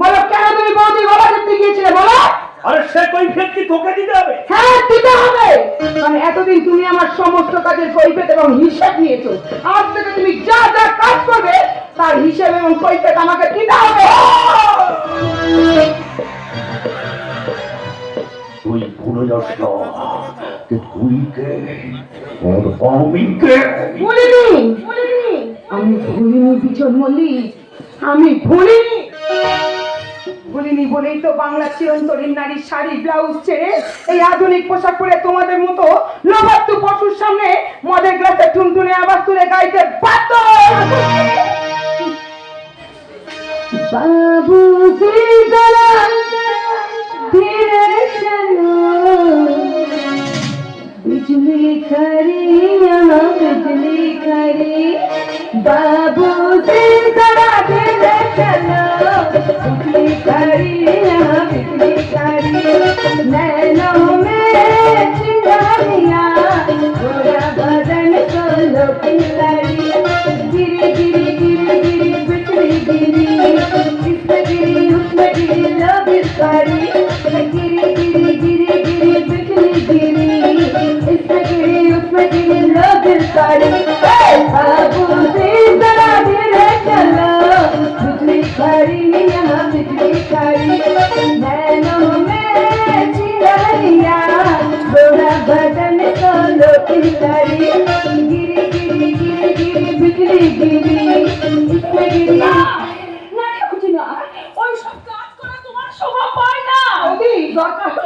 বলো কেন তুমি বৌদি গলা টিপতে গিয়েছিলে বলো? আরে সে কৈফিয়ত কি তোকে দিতে হবে? হ্যাঁ দিতে হবে। কারণ এতদিন তুমি আমার সমস্ত কাজের কৈফিয়ত এবং হিসাব নিয়েছো। আজ থেকে তুমি যা যা কাজ করবে তার হিসাব এবং কৈফিয়ত আমাকে দিতে হবে। তুই ভুলে যাস না যে তুই কে আর আমি কে ভুলিনি ভুলিনি। আমি ভুলিনি বিজন মল্লিক। আমি ভুলিনি। বলিনি বলেই তো বাংলা চিরন্তরীর নারী শাড়ি, ব্লাউজ ছেড়ে এই আধুনিক পোশাক পরে তোমাদের মতো লোভাত্তু পশুর সামনে মদের গ্লাসে টুনটুনে আবার তুলে গাইতে বাধ্য বাবু ধীরে চলো বিজলি খরি বাবু Thank you. ওই সব কাজ করা তোমার শোভা পায় না দরকার